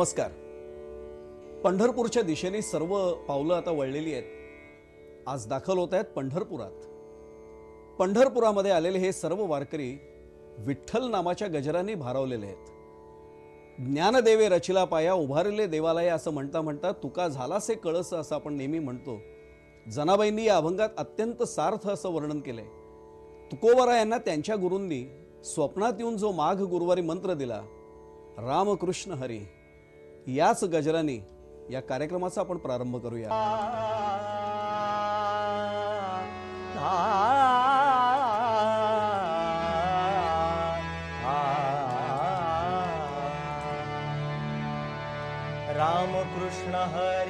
नमस्कार. पंढरपूरच्या दिशेने सर्व पावलं आता वळलेली आहेत. आज दाखल होत आहेत पंढरपुरात. पंढरपुरामध्ये आलेले हे सर्व वारकरी विठ्ठल नामाच्या गजरांनी भारवलेले आहेत. ज्ञानदेवे रचिला पाया उभारले देवालय असं म्हणता म्हणता तुका झालासे कळस असं आपण नेहमी म्हणतो. जनाबाईंनी या अभंगात अत्यंत सार्थ असं वर्णन केलंय. तुकोबारा यांना त्यांच्या गुरूंनी स्वप्नात येऊन जो माघ गुरुवारी मंत्र दिला रामकृष्ण हरी. याच गजराने या कार्यक्रमाचा आपण प्रारंभ करूया. रामकृष्ण हर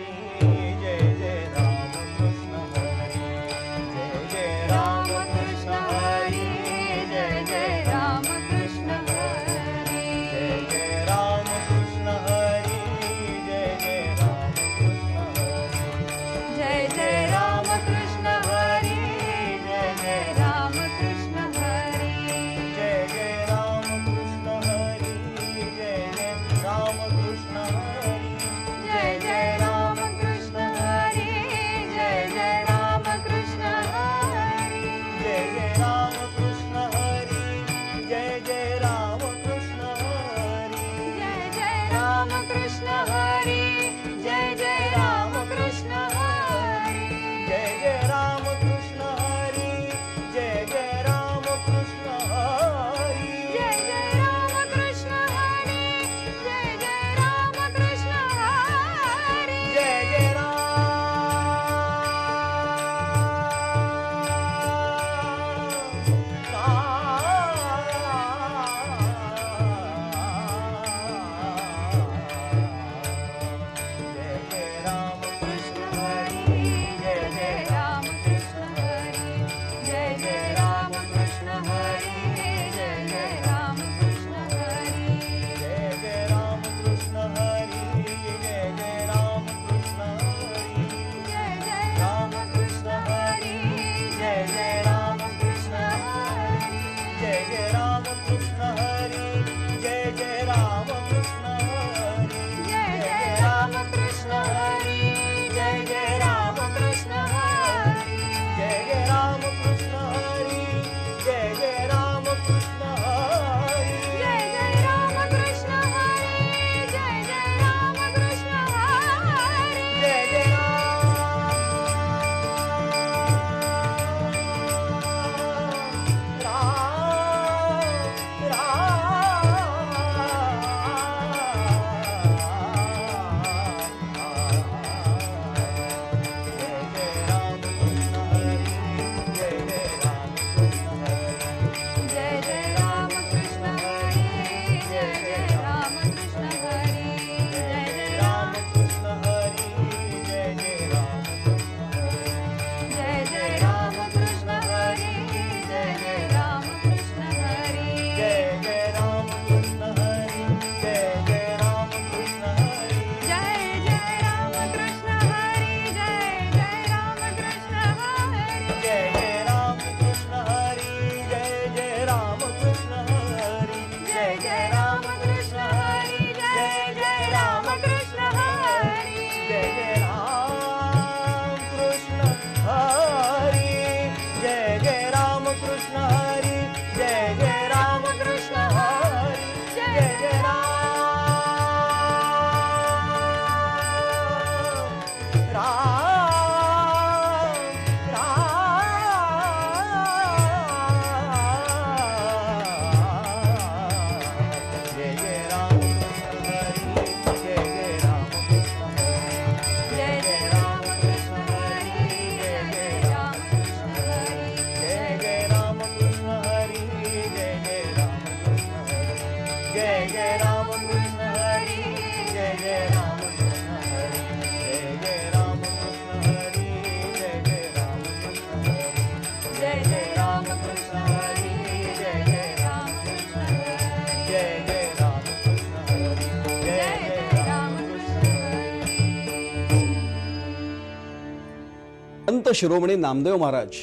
संत शिरोमणी नामदेव महाराज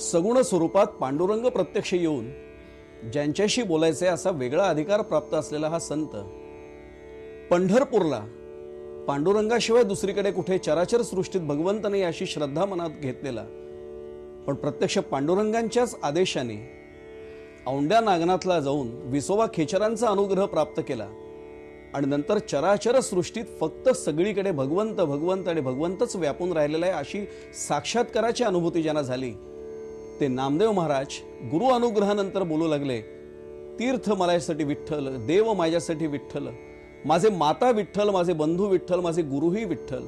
सगुण स्वरूपात पांडुरंग प्रत्यक्ष येऊन ज्यांच्याशी बोलायचे असा वेगळा अधिकार प्राप्त असलेला हा संत पंढरपूरला पांडुरंगाशिवाय दुसरीकडे कुठे चराचर सृष्टीत भगवंतने अशी श्रद्धा मनात घेतलेला पण प्रत्यक्ष पांडुरंगांच्याच आदेशाने औंड्या नागनाथला जाऊन विसोबा खेचरांचा अनुग्रह प्राप्त केला आणि नंतर चराचर सृष्टीत फक्त सगळीकडे भगवंत भगवंत आणि भगवंतच व्यापून राहिलेला आहे अशी साक्षात्काराची अनुभूती ज्यांना झाली ते नामदेव महाराज गुरु अनुग्रहानंतर बोलू लागले तीर्थ माझ्यासाठी विठ्ठल देव माझ्यासाठी विठ्ठल माझे माता विठ्ठल माझे बंधू विठ्ठल माझे गुरुही विठ्ठल.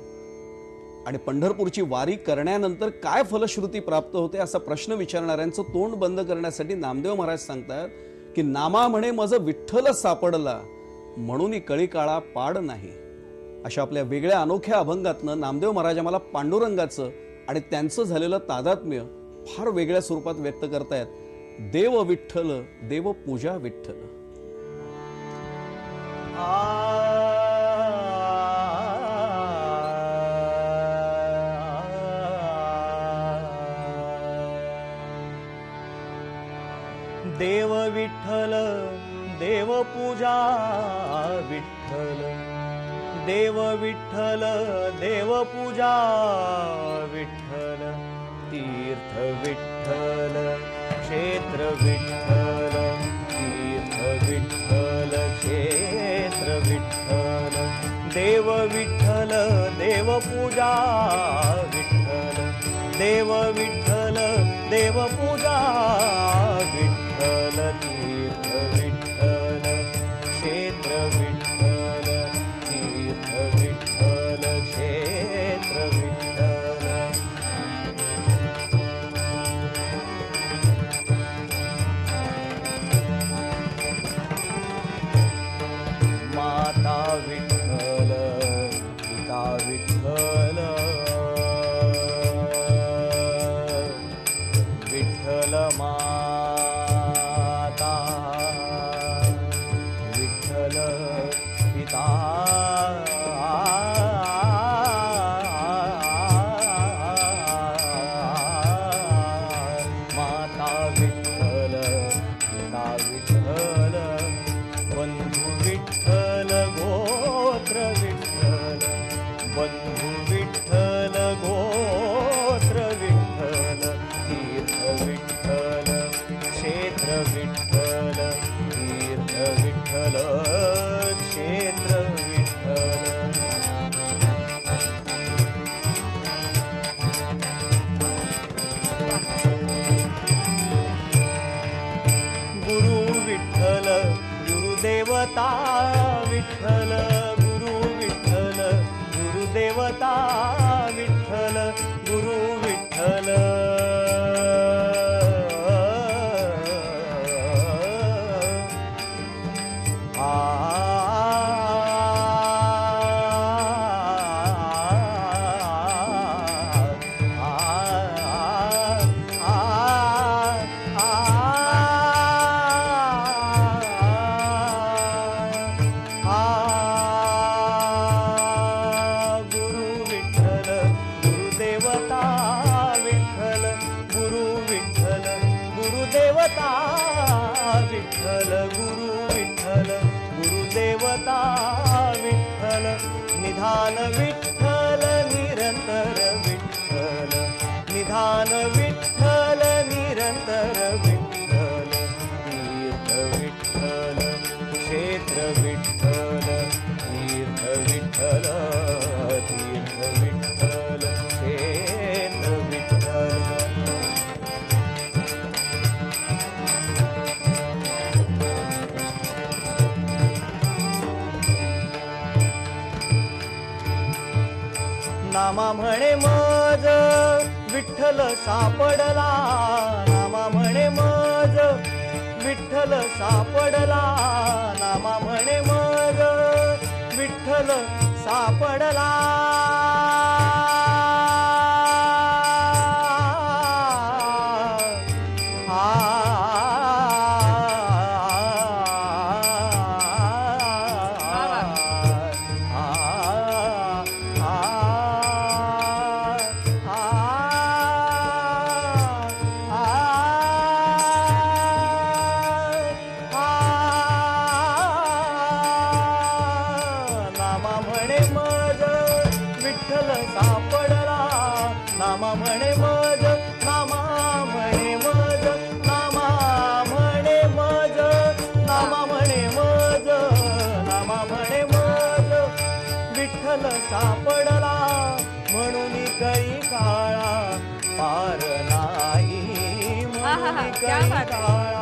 आणि पंढरपूरची वारी करण्यानंतर काय फलश्रुती प्राप्त होते असा प्रश्न विचारणाऱ्यांचं तोंड बंद करण्यासाठी नामदेव महाराज सांगतात की नामा म्हणे माझं विठ्ठल सापडला म्हणून कळी काळा पाड नाही. अशा आपल्या वेगळ्या अनोख्या अभंगातनं नामदेव महाराज आम्हाला पांडुरंगाचं आणि त्यांचं झालेलं तादात्म्य फार वेगळ्या स्वरूपात व्यक्त करतायत. देव विठ्ठल देव पूजा विठ्ठल. देव विठ्ठल देव पूजा विठ्ठल देव विठ्ठल देव पूजा विठ्ठल तीर्थ विठ्ठल क्षेत्र विठ्ठल तीर्थ विठ्ठल क्षेत्र विठ्ठल देव विठ्ठल देव पूजा विठ्ठल देव विठ्ठल देव 大 निधान विठ्ठल निरंतर विठ्ठल निधान विठ्ठल नामा म्हणे मज विठ्ठल सापडला. नामा म्हणे मज विठ्ठल सापडला. नामा म्हणे मज विठ्ठल सापडला. 两百个。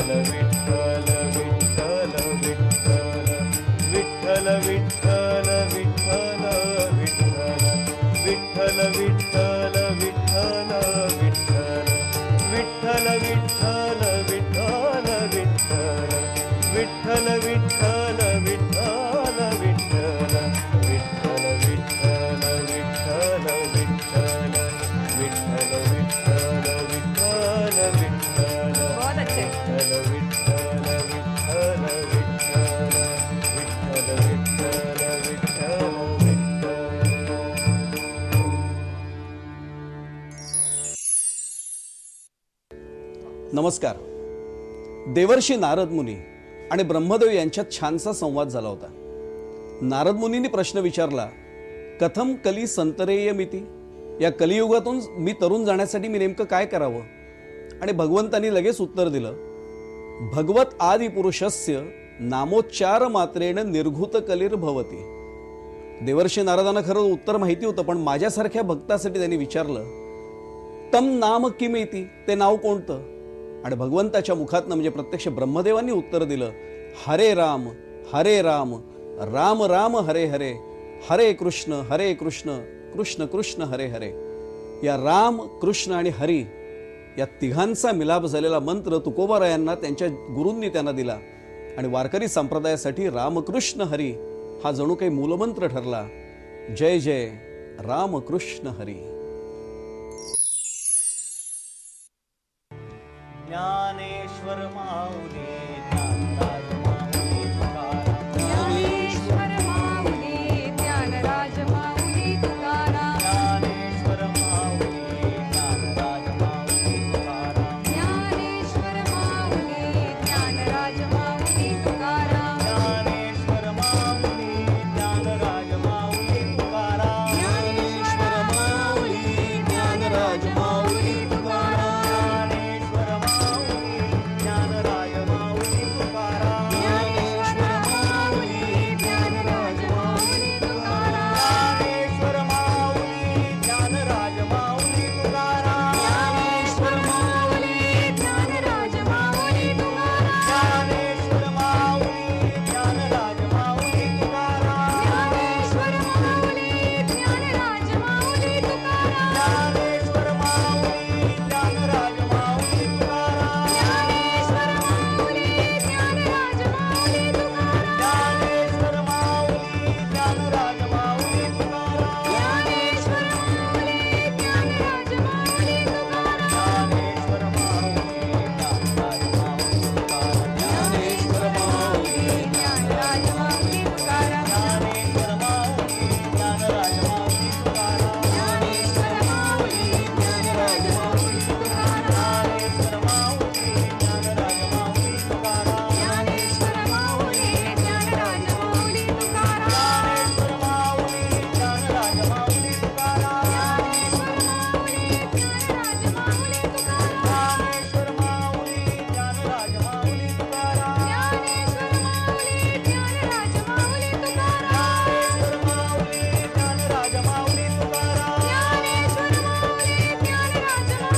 செலவிட नमस्कार. देवर्षी नारद मुनी आणि ब्रह्मदेव यांच्यात छानसा संवाद झाला होता. नारद मुनींनी प्रश्न विचारला कथम कली संतरेय मिती या कलियुगातून मी तरुण जाण्यासाठी मी नेमकं काय करावं? आणि भगवंतांनी लगेच उत्तर दिलं भगवत आदिपुरुषस्य नामोच्चार मात्रेण निर्घुत कलिर भवती. देवर्षी नारदांना खरं उत्तर माहिती होतं पण माझ्यासारख्या भक्तासाठी त्यांनी विचारलं तम नाम किमेती? ते नाव कोणतं? आणि भगवंताच्या मुखातनं म्हणजे प्रत्यक्ष ब्रह्मदेवांनी उत्तर दिलं हरे राम हरे राम राम राम हरे हरे हरे कृष्ण हरे कृष्ण कृष्ण कृष्ण हरे हरे. या राम कृष्ण आणि हरी या तिघांचा मिलाप झालेला मंत्र तुकोबारायांना त्यांच्या गुरूंनी त्यांना दिला. आणि वारकरी संप्रदायासाठी रामकृष्ण हरी हा जणू काही मूलमंत्र ठरला. जय जय रामकृष्ण हरी.